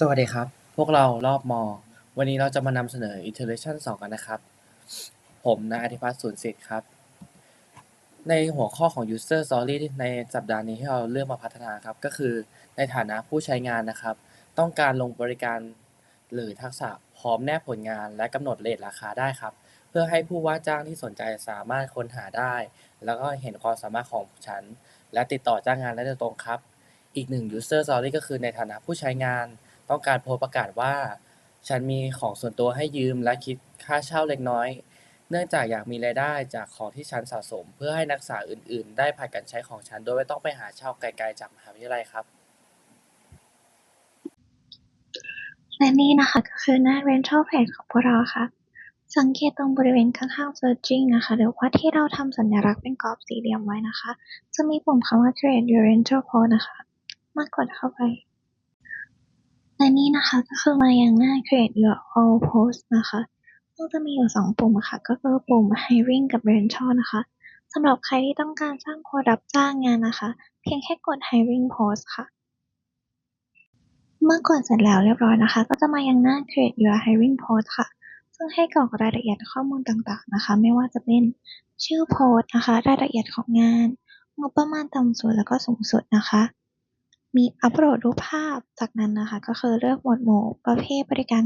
สวัสดีครับ พวกเรารอบมอ วันนี้เราจะมานำเสนอ Iteration 2 กันนะครับ ผมนายอธิพัฒน์สุนสิทธิ์ครับ ในหัวข้อของ User Story ในสัปดาห์นี้ที่เราเลือกมาพัฒนาครับ ก็คือในฐานะผู้ใช้งานนะครับ ต้องการลงบริการหรือทักษะพร้อมแนบผลงานและกำหนดเรทราคาได้ครับ เพื่อให้ผู้ว่าจ้างที่สนใจสามารถค้นหาได้ แล้วก็เห็นความสามารถของฉัน และติดต่อจ้างงานได้โดยตรงครับ อีกหนึ่ง User Story ก็คือในฐานะผู้ใช้งาน ต้องการโพสต์ประกาศว่า ฉันมีของส่วนตัวให้ยืมและคิดค่าเช่าเล็กน้อย เนื่องจากอยากมีรายได้จากของที่ฉันสะสม เพื่อให้นักศึกษาอื่น ๆ ได้ผัดกันใช้ของฉันโดยไม่ต้องไปหาเช่าไกล ๆ จากมหาวิทยาลัยครับ และนี่นะคะก็คือหน้า rental page ของพวกเราค่ะ สังเกตตรงบริเวณข้างๆ searching นะคะ หรือว่าที่เราทำสัญลักษณ์เป็นกรอบสี่เหลี่ยมไว้นะคะ จะมีปุ่มคำว่า create your rental post นะคะ มากดเข้าไป และนี่นะคะก็คือมายังหน้า create your all post นะคะซึ่งจะมีอยู่สองปุ่มอะค่ะ ก็คือปุ่ม hiring กับ rental นะคะสำหรับใครที่ต้องการสร้างโพล์รับจ้างงานนะคะ เพียงแค่กด hiring post ค่ะ เมื่อกดเสร็จแล้วเรียบร้อยนะคะ ก็จะมายังหน้า create your hiring post ค่ะ ซึ่งให้กรอกรายละเอียดข้อมูลต่างๆนะคะ ไม่ว่าจะเป็นชื่อโพสต์นะคะ รายละเอียดของงานงบประมาณต่ำสุดแล้วก็สูงสุดนะคะ มีอัปโหลดรูปภาพ จากนั้นนะคะ ก็คือเลือกหมวดหมู่ประเภทบริการ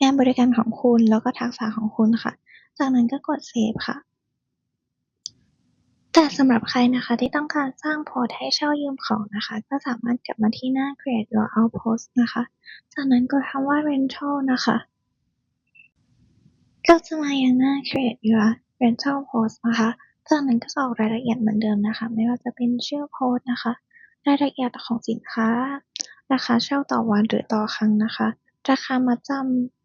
งานบริการของคุณ แล้วก็ทักษะของคุณค่ะ จากนั้นก็กด save ค่ะ แต่สำหรับใครนะคะที่ต้องการสร้างโพสต์ให้เช่ายืมของนะคะ ก็สามารถกลับมาที่หน้า create your out post นะคะ จากนั้นกดคำว่า rental นะคะ ก็จะมาอยังหน้า create your rental post นะคะจากนั้นก็กรอกรายละเอียดเหมือนเดิมนะคะ ไม่ว่าจะเป็นชื่อโพสนะคะ รายละเอียดของสินค้า ราคาเช่าต่อวันหรือต่อครั้งนะคะ ราคามาจ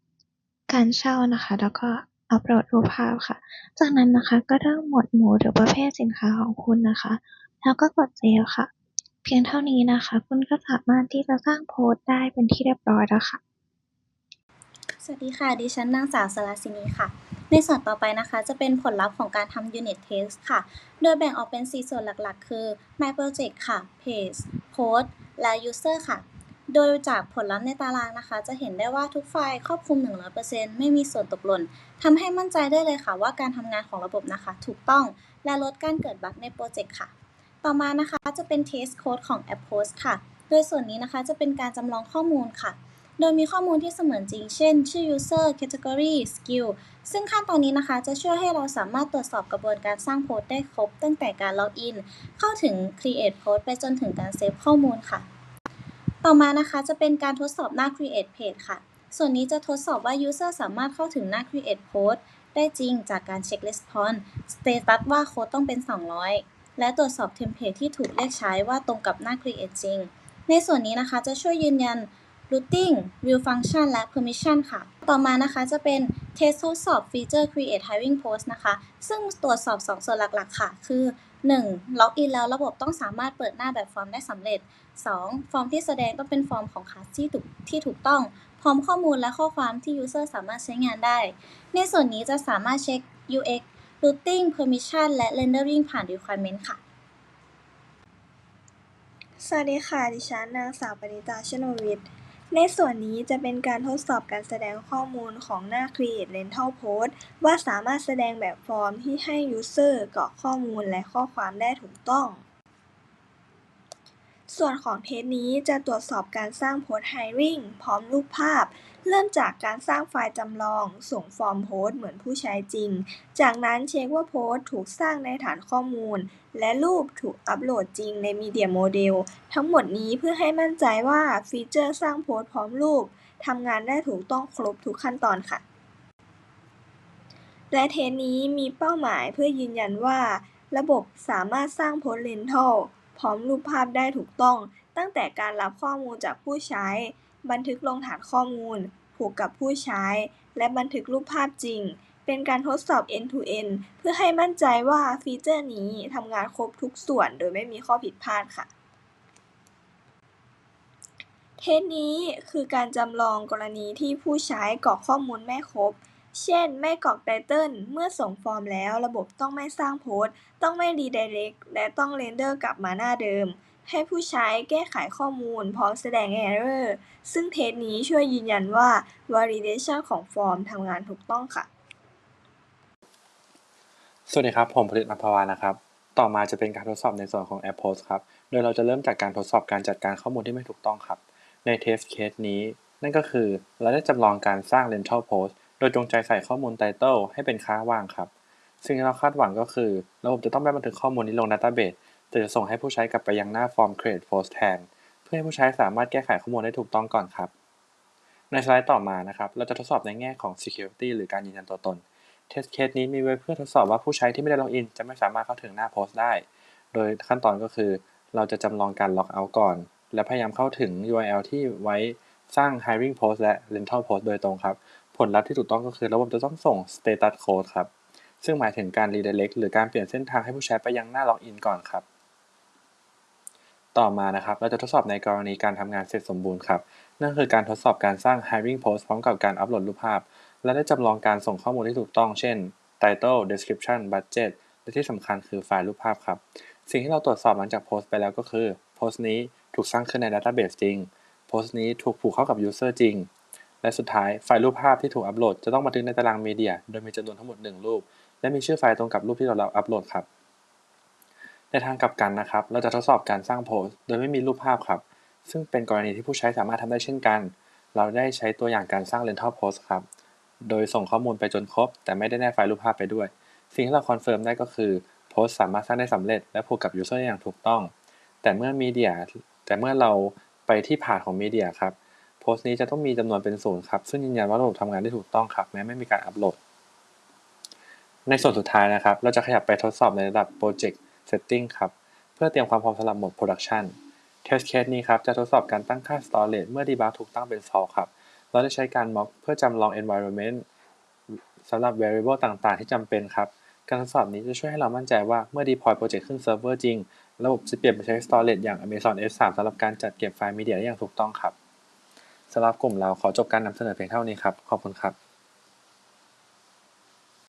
ำการเช่านะคะ แล้วก็อัปโหลดรูปภาพค่ะ จากนั้นนะคะก็เลือกหมวดหมู่หรือประเภทสินค้าของคุณนะคะ แล้วก็กดเซฟค่ะ เพียงเท่านี้นะคะ คุณก็สามารถที่จะสร้างโพสต์ได้เป็นที่เรียบร้อยแล้วค่ะ สวัสดีค่ะ ดิฉันนางสาวสราศินีค่ะ ในส่วนต่อไปนะคะ จะเป็นผลลัพธ์ของการทำ Unit Test ค่ะ โดยแบ่งออกเป็น 4 ส่วนหลักๆ คือ My Project ค่ะ Page Post และ User ค่ะ โดยจากผลลัพธ์ในตารางนะคะ จะเห็นได้ว่าทุกไฟล์ครอบคลุม 100%ไม่มีส่วนตกหล่นทำให้มั่นใจได้เลยค่ะว่าการทำงานของระบบนะคะ ถูกต้องและลดการเกิดบั๊กในโปรเจกต์ค่ะ ต่อมานะคะจะเป็น Test Code ของ App Post ค่ะ โดยส่วนนี้นะคะจะเป็นการจำลองข้อมูลค่ะ โดยมีข้อมูลที่เสมือนจริง เช่น ชื่อ user category skill ซึ่งขั้นตอนนี้นะคะ จะช่วยให้เราสามารถตรวจสอบกระบวนการสร้างโพสต์ได้ครบ ตั้งแต่การล็อกอิน เข้าถึง create post ไปจนถึงการเซฟข้อมูลค่ะ ต่อมานะคะจะเป็นการทดสอบหน้า create page ค่ะ ส่วนนี้จะทดสอบว่า user สามารถเข้าถึงหน้า create post ได้จริงจากการเช็ค response status ว่าโค้ดต้องเป็น 200 และตรวจสอบเทมเพลตที่ถูกเรียกใช้ว่าตรงกับหน้า create จริง ในส่วนนี้นะคะจะช่วยยืนยัน routing view function และ permission ค่ะ ต่อมานะคะจะเป็น test ทดสอบฟีเจอร์ create hiring post นะคะ ซึ่งตรวจสอบ 2 ส่วนหลักๆ ค่ะ คือ 1. ล็อกอินแล้วระบบต้องสามารถเปิดหน้าแบบฟอร์มได้สำเร็จ 2. ฟอร์มที่แสดงต้องเป็นฟอร์มของคลาสที่ถูกที่ถูกต้อง พร้อมข้อมูลและข้อความที่ user สามารถใช้งานได้ ในส่วนนี้จะสามารถเช็ค UX routing permission และ rendering ผ่าน requirement ค่ะ สวัสดีค่ะ ดิฉันนางสาวปณิตาชโนวิทย์ ในส่วนนี้จะเป็นการทดสอบการแสดงข้อมูลของหน้า Create Rental Post ว่าสามารถแสดงแบบฟอร์มที่ให้ User กรอกข้อมูลและข้อความได้ถูกต้อง ส่วนของเทสนี้จะตรวจสอบการสร้างโพสต์ Hiring พร้อมรูปภาพ เริ่มจากการสร้างไฟล์จำลอง ส่งฟอร์มโพสต์เหมือนผู้ใช้จริง จากนั้นเช็คว่าโพสต์ถูกสร้างในฐานข้อมูล และรูปถูกอัปโหลดจริงใน Media Model ทั้งหมดนี้เพื่อให้มั่นใจว่าฟีเจอร์สร้างโพสต์พร้อมรูปทำงานได้ถูกต้องครบทุกขั้นตอนค่ะ และเทสนี้มีเป้าหมายเพื่อยืนยันว่า ระบบสามารถสร้างโพสต์ Rental พร้อมรูปภาพได้ถูกต้อง ตั้งแต่การรับข้อมูลจากผู้ใช้ บันทึกลงฐานข้อมูล ผูกกับผู้ใช้ และบันทึกรูปภาพจริง เป็นการทดสอบ end to end เพื่อให้มั่นใจว่าฟีเจอร์นี้ทำงานครบทุกส่วนโดยไม่มีข้อผิดพลาดค่ะ เทสนี้คือการจำลองกรณีที่ผู้ใช้กรอกข้อมูลไม่ครบเช่น ไม่กรอกไตเติลเมื่อส่งฟอร์มแล้ว ระบบต้องไม่สร้างโพสต์ ต้องไม่รีไดเรกและต้องเรนเดอร์กลับมาหน้าเดิม ให้ผู้ใช้แก้ไขข้อมูลพร้อมแสดง Error ซึ่งเทสนี้ช่วยยืนยันว่า Validation ของฟอร์มทำงานถูกต้องค่ะ สวัสดีครับ ผมผลิตอัมพวานะครับ ต่อมาจะเป็นการทดสอบในส่วนของแอปโพสครับ โดยเราจะเริ่มจากการทดสอบการจัดการข้อมูลที่ไม่ถูกต้องครับ ในเทสเคสนี้ นั่นก็คือเราได้จำลองการสร้าง rental post โดยจงใจใส่ข้อมูล title ให้เป็นค่าว่างครับสิ่งที่เราคาดหวังก็คือระบบจะต้องไม่บันทึกข้อมูลนี้ลง database แต่จะส่งให้ผู้ใช้กลับไปยังหน้าฟอร์ม create post แทน เพื่อให้ผู้ใช้สามารถแก้ไขข้อมูลได้ถูกต้องก่อนครับ ในสไลด์ต่อมานะครับ เราจะทดสอบในแง่ของ security หรือการยืนยันตัวตน เทสเคสนี้มีไว้เพื่อทดสอบว่าผู้ใช้ที่ไม่ได้ล็อกอิน จะไม่สามารถเข้าถึงหน้าโพสต์ได้ โดยขั้นตอนก็คือ เราจะจำลองการล็อกเอาท์ก่อน และพยายามเข้าถึง URL ที่ไว้สร้าง hiring post และ rental post โดยตรงครับ ผลลัพธ์ที่ถูกต้องก็คือระบบจะต้องส่ง status code ครับ ซึ่งหมายถึงการ redirect หรือการเปลี่ยนเส้นทางให้ผู้ใช้ไปยังหน้าล็อกอินก่อนครับ ต่อมานะครับ เราจะทดสอบในกรณีการทำงานเสร็จสมบูรณ์ครับ นั่นคือการทดสอบการสร้าง hiring post พร้อมกับการอัปโหลดรูปภาพ และได้จำลองการส่งข้อมูลที่ถูกต้อง เช่น title description budget และที่สำคัญคือไฟล์รูปภาพครับ สิ่งที่เราตรวจสอบหลังจากโพสต์ไปแล้วก็คือ โพสต์นี้ถูกสร้างขึ้นใน database จริง โพสต์นี้ถูกผูกเข้ากับ user จริง และสุดท้ายไฟล์รูปภาพที่ถูกอัปโหลดจะต้องบันทึกในตารางมีเดีย โดยมีจำนวนทั้งหมด 1 รูป และมีชื่อไฟล์ตรงกับรูปที่เราอัปโหลดครับ ในทางกลับกันนะครับ เราจะทดสอบการสร้างโพสต์โดยไม่มีรูปภาพครับ ซึ่งเป็นกรณีที่ผู้ใช้สามารถทำได้เช่นกัน เราได้ใช้ตัวอย่างการสร้าง rental post ครับ โดยส่งข้อมูลไปจนครบ แต่ไม่ได้แนบไฟล์รูปภาพไปด้วย สิ่งที่เราคอนเฟิร์มได้ก็คือโพสต์สามารถสร้างได้สำเร็จ และผูกกับ user ได้อย่างถูกต้อง แต่เมื่อมีเดียแต่เมื่อเราไปที่พาธของมีเดียครับโพสต์นี้จะต้องมีจำนวนเป็นศูนย์ครับ ซึ่งยืนยันว่าระบบทำงานได้ถูกต้องครับ แม้ไม่มีการอัปโหลด ในส่วนสุดท้ายนะครับ เราจะขยับไปทดสอบในระดับ Project Setting ครับ เพื่อเตรียมความพร้อมสำหรับโหมด Production Test Case นี้ครับ จะทดสอบการตั้งค่า Storage เมื่อ debug ถูกตั้งเป็น false ครับ เราได้ใช้การ mock เพื่อจำลอง environment สำหรับ variable ต่างๆ ที่จำเป็นครับ การทดสอบนี้จะช่วยให้เรามั่นใจว่าเมื่อ deploy โปรเจกต์ขึ้นเซิร์ฟเวอร์จริง ระบบจะเปลี่ยนไปใช้ storage อย่าง Amazon S3 สำหรับการจัดเก็บไฟล์มีเดียได้อย่างถูกต้องครับสำหรับกลุ่มเราขอจบการนำเสนอเพียงเท่านี้ครับ ขอบคุณครับ